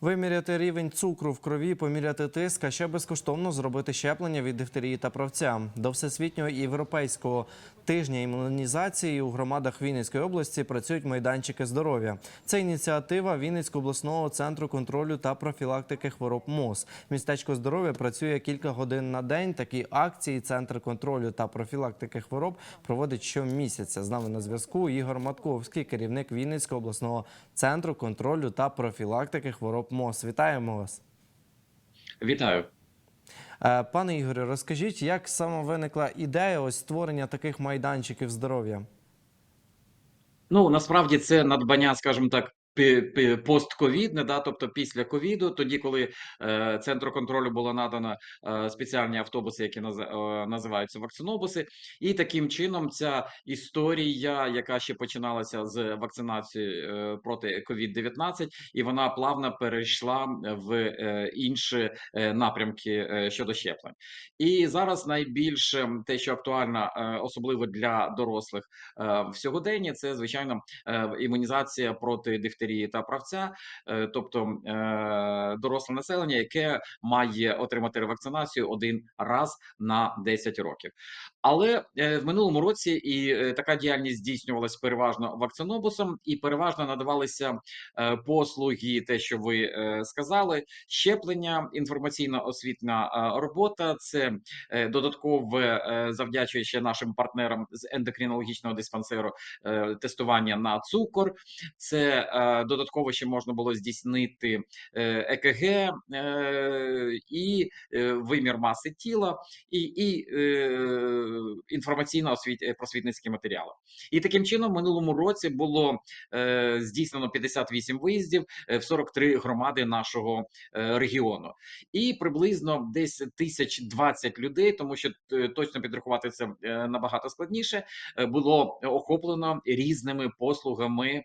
Виміряти рівень цукру в крові, поміряти тиск, а ще безкоштовно зробити щеплення від дифтерії та правця. До всесвітнього європейського тижня імунізації у громадах Вінницької області працюють майданчики здоров'я. Це ініціатива Вінницького обласного центру контролю та профілактики хвороб МОЗ. Містечко здоров'я працює кілька годин на день. Такі акції Центр контролю та профілактики хвороб проводить щомісяця. З нами на зв'язку Ігор Матковський, керівник Вінницького обласного центру контролю та профілактики хвороб МОЗ. Вітаємо вас. Вітаю. Е, Пане Ігорю, розкажіть, як саме виникла ідея ось створення таких майданчиків здоров'я? Ну насправді це надбання, скажімо так, постковідне, да, тобто після ковіду, тоді, коли е, центру контролю було надано е, спеціальні автобуси, які наз- е, називаються вакцинобуси, і таким чином ця історія, яка ще починалася з вакцинації е, проти COVID-19, і вона плавно перейшла в е, інші е, напрямки е, щодо щеплень. І зараз найбільше те, що актуально, е, особливо для дорослих е, в сьогоденні, це звичайно е, імунізація проти дифтерії та правця, е, тобто е, доросле населення, яке має отримати ревакцинацію один раз на 10 років. Але е, в минулому році і така діяльність здійснювалась переважно вакцинобусом, і переважно надавалися послуги, те, що ви сказали, щеплення, інформаційно-освітна робота. Це додаткове, завдячуючи нашим партнерам з ендокринологічного диспансеру, тестування на цукор. Це додатково ще можна було здійснити е, ЕКГ е, і е, вимір маси тіла, і, і інформаційно просвітницькі матеріали. І таким чином, в минулому році було здійснено 58 виїздів в 43 громади нашого регіону, і приблизно десь тисяч 20 людей, тому що точно підрахувати це набагато складніше, було охоплено різними послугами.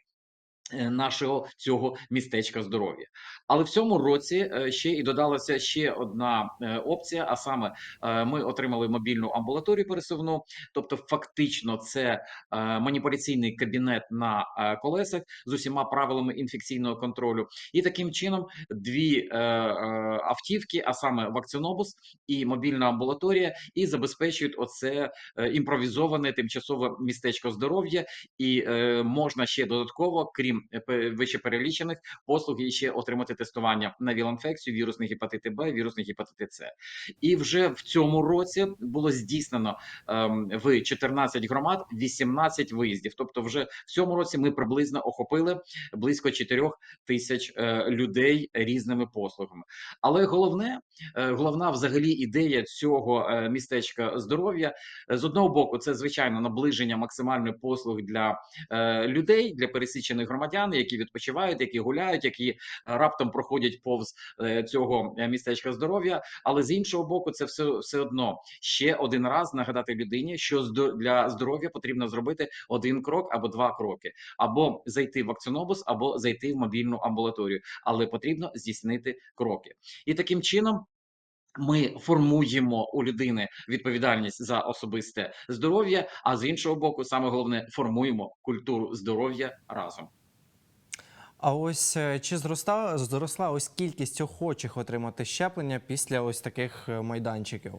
Е, Нашого цього містечка здоров'я, але в цьому році е, ще і додалася ще одна е, опція. А саме ми отримали мобільну амбулаторію пересувну, тобто, фактично, це маніпуляційний кабінет на колесах з усіма правилами інфекційного контролю, і таким чином дві автівки, а саме вакцинобус і мобільна амбулаторія, і забезпечують оце імпровізоване тимчасове містечко здоров'я, і можна ще додатково, крім вище перелічених послуг, і ще отримати тестування на віл-інфекцію, вірусний гепатити Б, вірусний гепатит С. І вже в цьому році було здійснено ем, в 14 громад 18 виїздів. Тобто, вже в цьому році ми приблизно охопили близько 4 тисяч е, людей різними послугами. Але головне, е, головна взагалі ідея цього е, містечка здоров'я е, з одного боку, це звичайно наближення максимальної послуг для е, людей, для пересічених громадян, які відпочивають, які гуляють, які е, раптом проходять повз е, цього е, містечка здоров'я. Але з іншого боку, це все, все одно ще один раз нагадати людині, що для здоров'я потрібно зробити один крок або два кроки, або зайти в вакцинобус, або зайти в мобільну амбулаторію, але потрібно здійснити кроки. І таким чином. Ми формуємо у людини відповідальність за особисте здоров'я, а з іншого боку, саме головне формуємо культуру здоров'я разом. А ось е, чи зросла, зросла ось кількість охочих отримати щеплення після ось таких е, майданчиків?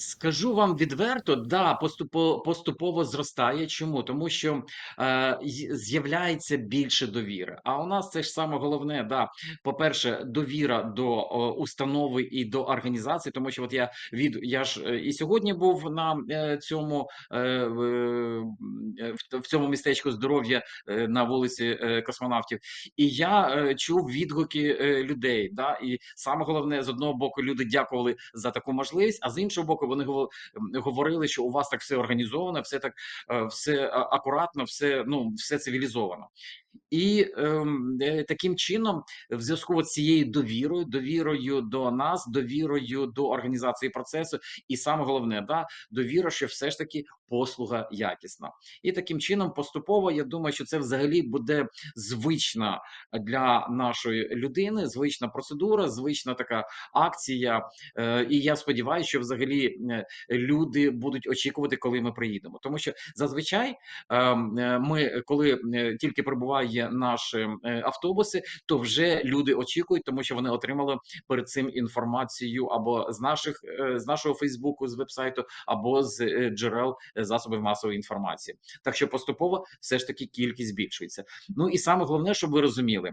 Скажу вам відверто, да, поступово, поступово зростає. Чому? Тому що е, з'являється більше довіри. А у нас це ж саме головне, да. По-перше, довіра до о, установи і до організації, тому що от я від я ж е, і сьогодні був на е, цьому е, е, в, в цьому містечку здоров'я е, на вулиці е, космонавтів, і я е, чув відгуки е, людей. Да, і саме головне, з одного боку, люди дякували за таку можливість, а з іншого боку, вони говорили, що у вас так все організовано, все так е, все акуратно, все ну все цивілізовано. І ем, е, таким чином, в зв'язку з цією довірою, довірою до нас, довірою до організації процесу, і саме головне, да, довіра, що все ж таки послуга якісна. І таким чином, поступово, я думаю, що це взагалі буде звична для нашої людини, звична процедура, звична така акція. Е, і я сподіваюся, що взагалі е, люди будуть очікувати, коли ми приїдемо, тому що зазвичай ем, е, ми, коли е, тільки прибуваємо прибуває наші е, автобуси, то вже люди очікують, тому що вони отримали перед цим інформацію або з наших е, з нашого Фейсбуку, з вебсайту, або з е, джерел засобів масової інформації. Так що поступово все ж таки кількість збільшується. Ну і саме головне, щоб ви розуміли.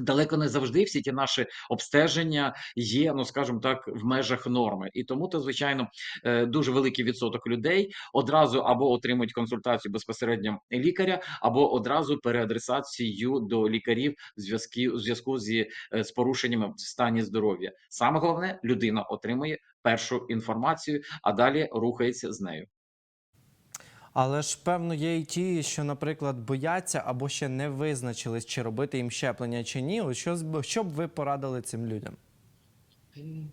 Далеко не завжди всі ті наші обстеження є, ну скажімо так, в межах норми, і тому то, звичайно, е, дуже великий відсоток людей одразу або отримують консультацію безпосередньо лікаря, або одразу переадресацію до лікарів в зв'язку зв'язку зі е, з порушеннями в стані здоров'я. Саме головне, людина отримує першу інформацію, а далі рухається з нею. Але ж певно є і ті, що, наприклад, бояться або ще не визначились, чи робити їм щеплення чи ні. Що, що б ви порадили цим людям?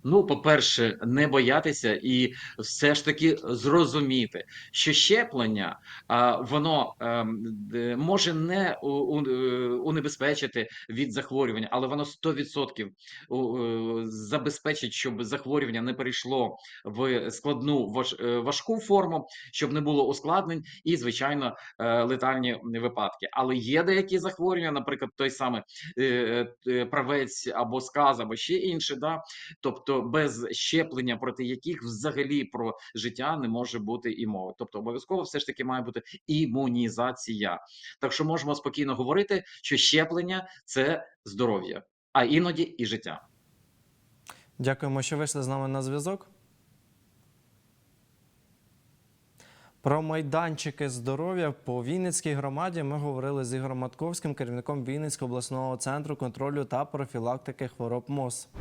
Ну, по-перше, не боятися і все ж таки зрозуміти, що щеплення воно ем, може не е, унебезпечити від захворювання, але воно 100% е, забезпечить, щоб захворювання не перейшло в складну е, важку форму, щоб не було ускладнень і, звичайно, летальні випадки. Але є деякі захворювання, наприклад, той самий правець або сказ, або ще інше, да, тобто без щеплення, проти яких взагалі про життя не може бути і мови. Тобто, обов'язково все ж таки має бути імунізація. Так що можемо спокійно говорити, що щеплення це здоров'я, а іноді і життя. Дякуємо, що вийшли з нами на зв'язок. Про майданчики здоров'я по Вінницькій громаді ми говорили з Ігорем Матковським, керівником Вінницького обласного центру контролю та профілактики хвороб МОЗ.